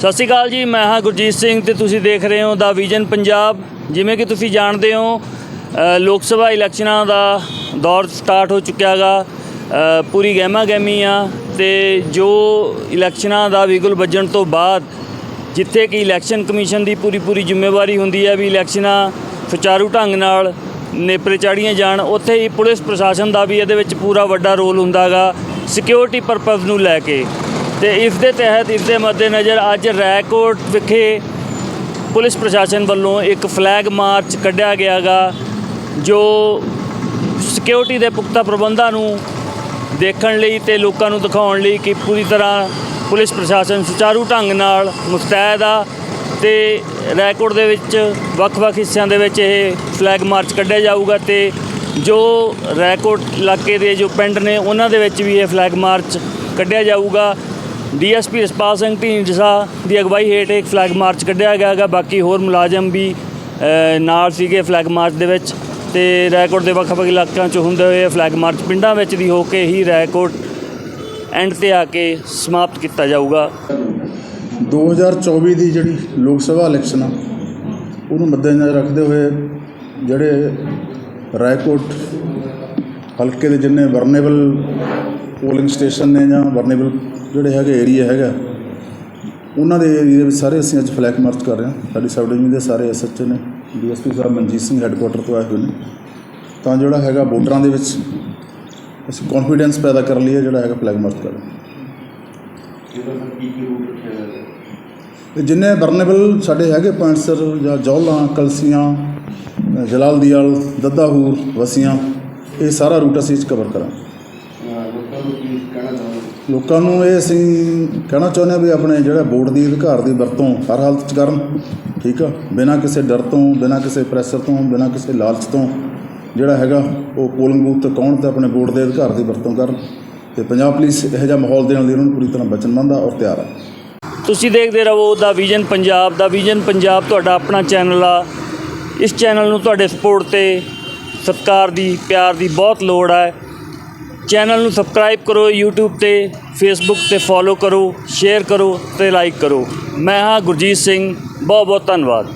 ਸਤਿ ਸ਼੍ਰੀ ਅਕਾਲ ਜੀ, ਮੈਂ ਹਾਂ ਗੁਰਜੀਤ ਸਿੰਘ ਤੇ ਤੁਸੀਂ ਦੇਖ ਰਹੇ ਹੋ ਦਾ ਵਿਜ਼ਨ ਪੰਜਾਬ। ਜਿਵੇਂ ਕਿ ਤੁਸੀਂ ਜਾਣਦੇ ਹੋ ਲੋਕ ਸਭਾ ਇਲੈਕਸ਼ਨਾਂ ਦਾ ਦੌਰ ਸਟਾਰਟ ਹੋ ਚੁੱਕਿਆ ਹੈਗਾ ਪੂਰੀ ਗਹਿਮਾ ਗਹਿਮੀ ਆ ਤੇ ਜੋ ਇਲੈਕਸ਼ਨਾਂ ਦਾ ਵਿਗਲ ਵੱਜਣ ਤੋਂ ਬਾਅਦ ਜਿੱਥੇ ਕਿ ਇਲੈਕਸ਼ਨ ਕਮਿਸ਼ਨ ਦੀ ਪੂਰੀ ਪੂਰੀ ਜ਼ਿੰਮੇਵਾਰੀ ਹੁੰਦੀ ਹੈ ਵੀ ਇਲੈਕਸ਼ਨਾਂ ਸੁਚਾਰੂ ਢੰਗ ਨਾਲ ਨੇਪਰੇ ਚਾੜੀਆਂ ਜਾਣ, ਉੱਥੇ ਹੀ ਪੁਲਿਸ ਪ੍ਰਸ਼ਾਸਨ ਦਾ ਵੀ ਇਹਦੇ ਵਿੱਚ ਪੂਰਾ ਵੱਡਾ ਰੋਲ ਹੁੰਦਾਗਾ ਸਿਕਿਉਰਿਟੀ ਪਰਪਸ ਨੂੰ ਲੈ ਕੇ। ਤੇ ਇਸ ਦੇ ਤਹਿਤ, ਇਸ ਦੇ ਮੱਦੇਨਜ਼ਰ ਅੱਜ ਰੈਕੋਟ ਵਿਖੇ ਪੁਲਿਸ ਪ੍ਰਸ਼ਾਸਨ ਵੱਲੋਂ ਇੱਕ ਫਲੈਗ ਮਾਰਚ ਕੱਢਿਆ ਗਿਆਗਾ, ਜੋ ਸਿਕਿਉਰਿਟੀ ਦੇ ਪੁਖਤਾ ਪ੍ਰਬੰਧਾਂ ਨੂੰ ਦੇਖਣ ਲਈ ਤੇ ਲੋਕਾਂ ਨੂੰ ਦਿਖਾਉਣ ਲਈ ਕਿ ਪੂਰੀ ਤਰ੍ਹਾਂ ਪੁਲਿਸ ਪ੍ਰਸ਼ਾਸਨ ਸੁਚਾਰੂ ਢੰਗ ਨਾਲ ਮੁਸਤੈਦ ਆ ਤੇ ਰੈਕੋਟ ਦੇ ਵਿੱਚ, ਵੱਖ-ਵੱਖ ਹਿੱਸਿਆਂ ਦੇ ਵਿੱਚ ਇਹ ਫਲੈਗ ਮਾਰਚ ਕੱਢਿਆ ਜਾਊਗਾ ਤੇ ਜੋ ਰੈਕੋਟ ਇਲਾਕੇ ਦੇ ਜੋ ਪਿੰਡ ਨੇ, ਉਹਨਾਂ ਦੇ ਵਿੱਚ ਵੀ ਇਹ ਫਲੈਗ ਮਾਰਚ ਕੱਢਿਆ ਜਾਊਗਾ। ਡੀਐਸਪੀ ਰਸਪਾਲ ਸਿੰਘ ਢੀਂਡਸਾ ਦੀ ਅਗਵਾਈ ਹੇਠ ਇੱਕ ਫਲੈਗ ਮਾਰਚ ਕੱਢਿਆ ਗਿਆ ਹੈਗਾ। ਬਾਕੀ ਹੋਰ ਮੁਲਾਜ਼ਮ ਵੀ ਨਾਲ ਸੀਗੇ ਫਲੈਗ ਮਾਰਚ ਦੇ ਵਿੱਚ ਤੇ ਰੈਕੋਰਡ ਦੇ ਵੱਖ-ਵੱਖ ਇਲਾਕਿਆਂ 'ਚ ਹੁੰਦੇ ਹੋਏ ਇਹ ਫਲੈਗ ਮਾਰਚ ਪਿੰਡਾਂ ਵਿੱਚ ਦੀ ਹੋ ਕੇ ਹੀ ਰੈਕੋਰਡ ਐਂਡ ਤੇ ਆ ਕੇ ਸਮਾਪਤ ਕੀਤਾ ਜਾਊਗਾ। 2024 ਦੀ ਜਿਹੜੀ ਲੋਕ ਸਭਾ ਇਲੈਕਸ਼ਨ ਆ, ਉਹਨੂੰ ਮੱਦੇਨਜ਼ਰ ਰੱਖਦੇ ਹੋਏ ਜਿਹੜੇ ਰਾਏਕੋਟ ਹਲਕੇ ਦੇ ਜਿੰਨੇ ਵਰਨੇਬਲ ਪੋਲਿੰਗ ਸਟੇਸ਼ਨ ਨੇ ਜਾਂ ਵਰਨੇਬਲ ਜਿਹੜੇ ਹੈਗੇ ਏਰੀਆ ਹੈਗਾ ਉਹਨਾਂ ਦੇ ਏਰੀਆ ਵਿੱਚ ਸਾਰੇ ਅਸੀਂ ਅੱਜ ਫਲੈਗ ਮਾਰਚ ਕਰ ਰਹੇ ਹਾਂ। ਸਾਡੀ ਸਬ ਡਿਵੀਜ਼ਨ ਦੇ ਸਾਰੇ ਐਸਐਚਓ ਨੇ ਡੀਐਸਪੀ ਸਾਹਿਬ ਮਨਜੀਤ ਸਿੰਘ ਹੈੱਡਕੁਆਟਰ ਤੋਂ ਆਏ ਹੋਏ ਨੇ। ਤਾਂ ਜਿਹੜਾ ਹੈਗਾ ਵੋਟਰਾਂ ਦੇ ਵਿੱਚ ਅਸੀਂ ਕੌਨਫੀਡੈਂਸ ਪੈਦਾ ਕਰਨ ਲਈ ਇਹ ਜਿਹੜਾ ਹੈਗਾ ਫਲੈਗ ਮਾਰਚ ਕਰ ਤੇ ਜਿੰਨੇ ਵਰਨੇਬਲ ਸਾਡੇ ਹੈਗੇ ਪੁਆਇੰਟਸ ਜਾਂ ਜੌਲਾਂ ਕਲਸੀਆਂ ਜਲਾਲਦੀਆਲ ਦੱਦਾਹੂਰ ਵਸੀਆਂ ਇਹ ਸਾਰਾ ਰੂਟ ਅਸੀਂ ਕਵਰ ਕਰਾਂਗੇ। ਲੋਕਾਂ ਨੂੰ ਕਹਿਣਾ ਚਾਹੁੰਦੇ ਲੋਕਾਂ ਨੂੰ ਇਹ ਅਸੀਂ ਕਹਿਣਾ ਚਾਹੁੰਦੇ ਹਾਂ ਵੀ ਆਪਣੇ ਜਿਹੜਾ ਵੋਟ ਦੀ ਅਧਿਕਾਰ ਦੀ ਵਰਤੋਂ ਹਰ ਹਾਲਤ 'ਚ ਕਰਨ, ਠੀਕ ਆ? ਬਿਨਾਂ ਕਿਸੇ ਡਰ ਤੋਂ, ਬਿਨਾਂ ਕਿਸੇ ਪ੍ਰੈਸ਼ਰ ਤੋਂ, ਬਿਨਾਂ ਕਿਸੇ ਲਾਲਚ ਤੋਂ ਜਿਹੜਾ ਹੈਗਾ, ਉਹ ਪੋਲਿੰਗ ਬੂਥ ਤੇ ਕੌਣ ਤੇ ਆਪਣੇ ਵੋਟ ਦੇ ਅਧਿਕਾਰ ਦੀ ਵਰਤੋਂ ਕਰਨ ਤੇ ਪੰਜਾਬ ਪੁਲਿਸ ਇਹੋ ਜਿਹਾ ਮਾਹੌਲ ਦੇਣ ਲਈ ਉਹਨਾਂ ਨੂੰ ਪੂਰੀ ਤਰ੍ਹਾਂ ਵਚਨਬੰਦ ਆ ਔਰ ਤਿਆਰ ਆ। ਤੁਸੀਂ ਦੇਖਦੇ ਰਹੋ ਦਾ ਵਿਜ਼ਨ ਪੰਜਾਬ ਦਾ ਵਿਜ਼ਨ ਪੰਜਾਬ ਤੁਹਾਡਾ ਆਪਣਾ ਚੈਨਲ ਆ। ਇਸ ਚੈਨਲ ਨੂੰ ਤੁਹਾਡੇ ਸਪੋਰਟ ਤੇ ਸਤਿਕਾਰ ਦੀ, ਪਿਆਰ ਦੀ ਬਹੁਤ ਲੋੜ ਹੈ ਚੈਨਲ ਨੂੰ ਸਬਸਕ੍ਰਾਈਬ ਕਰੋ, YouTube ਤੇ, Facebook ਤੇ ਫੋਲੋ ਕਰੋ ਸ਼ੇਅਰ ਕਰੋ ਤੇ ਲਾਈਕ ਕਰੋ। ਮੈਂ ਹਾਂ ਗੁਰਜੀਤ ਸਿੰਘ। ਬਹੁਤ ਬਹੁਤ ਧੰਨਵਾਦ।